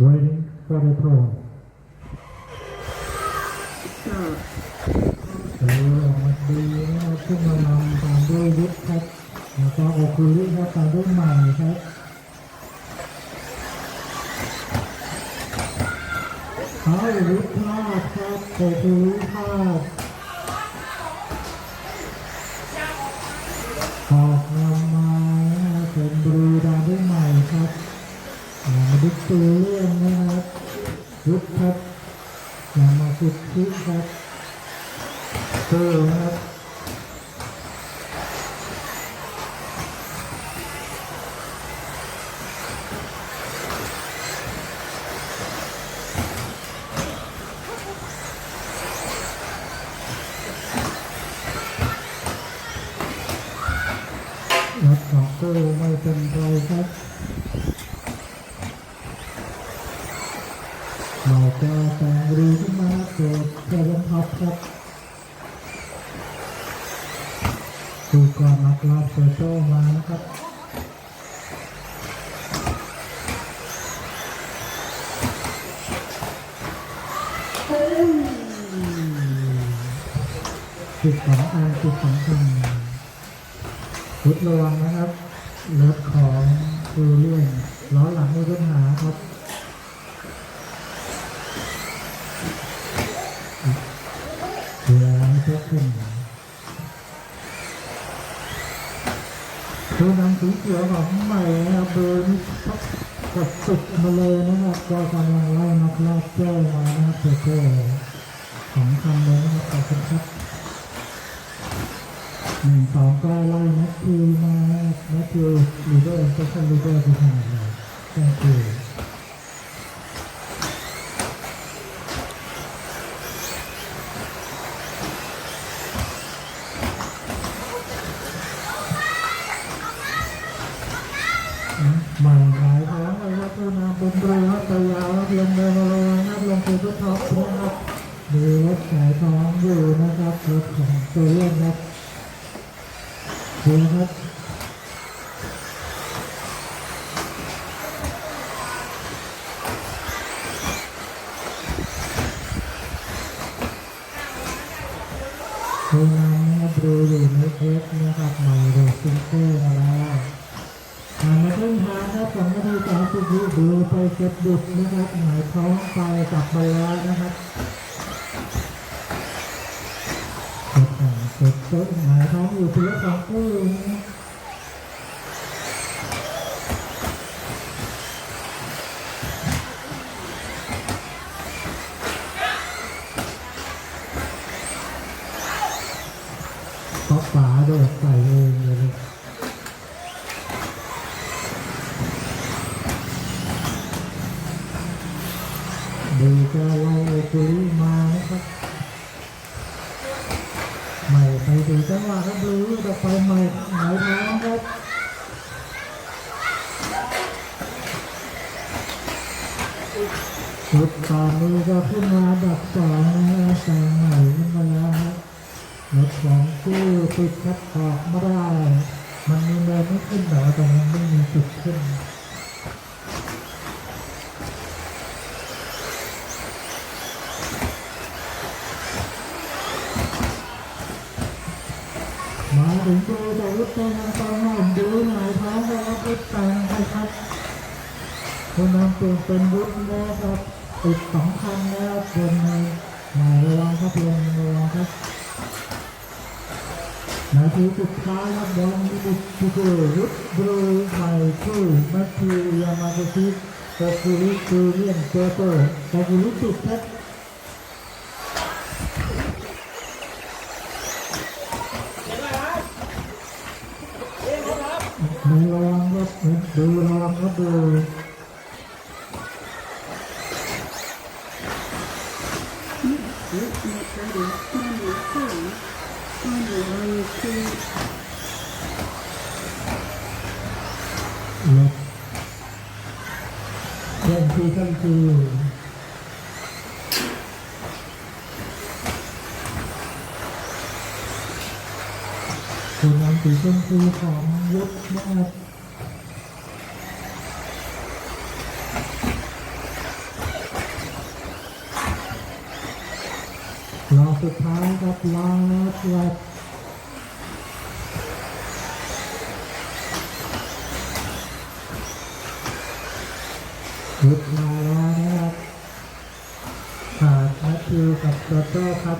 waiting for the throne เออมาดีนะครับขึ้นมานำตามด้วยยุทธครับแล้วก็โอคุริครับตามด้วยใหม่ครับเอายุทธพลาดครับโอคุริพลาดออกนำมานะครับเป็นบรูตามด้วยใหม่ครับ อ่ามาดูเรื่องนะครับยุทธครับยามากุชิครับเจอนครับรถของเกอร์ไม่เป็นไรครับ เราจะแต่งรีขึ้มาเกิดเกิดลมพับครับดูก่อนนักลาเซโตมานะครับจุดสำคัญจุดสำคัญรุดระวังนะครับรถของคูเลียนล้อหลังมีปัญหาครับเดี๋ยวไม่จะขึ้น ตัวนำสีเขียวของใหม่นะเบอร์นี้กดสุดมาเลยนะครับก็กำลังไล่นักลากแก้วมานะครับเจโก้ของคำเลยนะครับขอบคุณครับหนึ่งสองก็ไล่นักทีมานักทีลีเดอร์ก็เป็นลีเดอร์ที่ทำเลยแจ้งคือ ให ม่หายครั้งเลยครับตัวนำเป็นเรือรับตัวยาวครับลงเดินมาลงรับลงสู่ทุกท็อปนะครับมีรถสายท้องอยู่นะครับรถของตัวเล่นครับดูนะครับตัวนำนะครับดูอยู่ในเทปนะครับใหม่โดดซิงเกิลมาแล้ว ผ่านมาครึ่งทางครับสองนาทีสามสิบวิดูไปเก็บดุดนะครับหายท้องไปกลับมาแล้วนะครับเก็บต๊ะหายท้องอยู่ที่สองตู้นะครับป๊อปป๋าโดดใส่เอง เลยจะไล่โอคุริมานะครับใหม่ไปดูจังหวะครับดูต่อไปใหม่หายท้องครับชุดตอนนี้ก็ขึ้นมาดับสองนะครับแซงใหม่ขึ้นมาแล้วครับรถของกู้ติดคัดออกไม่ได้ มันมีเนินไม่ขึ้นหรอแต่มันไม่มีจุดขึ้น มาถึงตัวจะรุดแต่งตอนนั้นดูหน่อยท้องก็รับรุดแต่งไปครับคนนำเปลี่ยนเป็นรุดแล้วครับติดสองคันแล้วบนในหมายระวังครับลงระวังครับนาทีสุดท้ายครับบอลมิดิทุกรุดบรูใหม่ชื่อแมทธิวยามาโกชิโอคุริคูเรียนเจโตโอคุริติดครับ ดูระวังครับดูระวังครับดู This method is number four on the way to รถเร่งทีขั้นทีคุณ สีชมพูขอมยกนะครับอบสุดท้ายครับลอบรอบลุกมาแล้วนะครับขาดแมทธิกับโจโจ้ครับ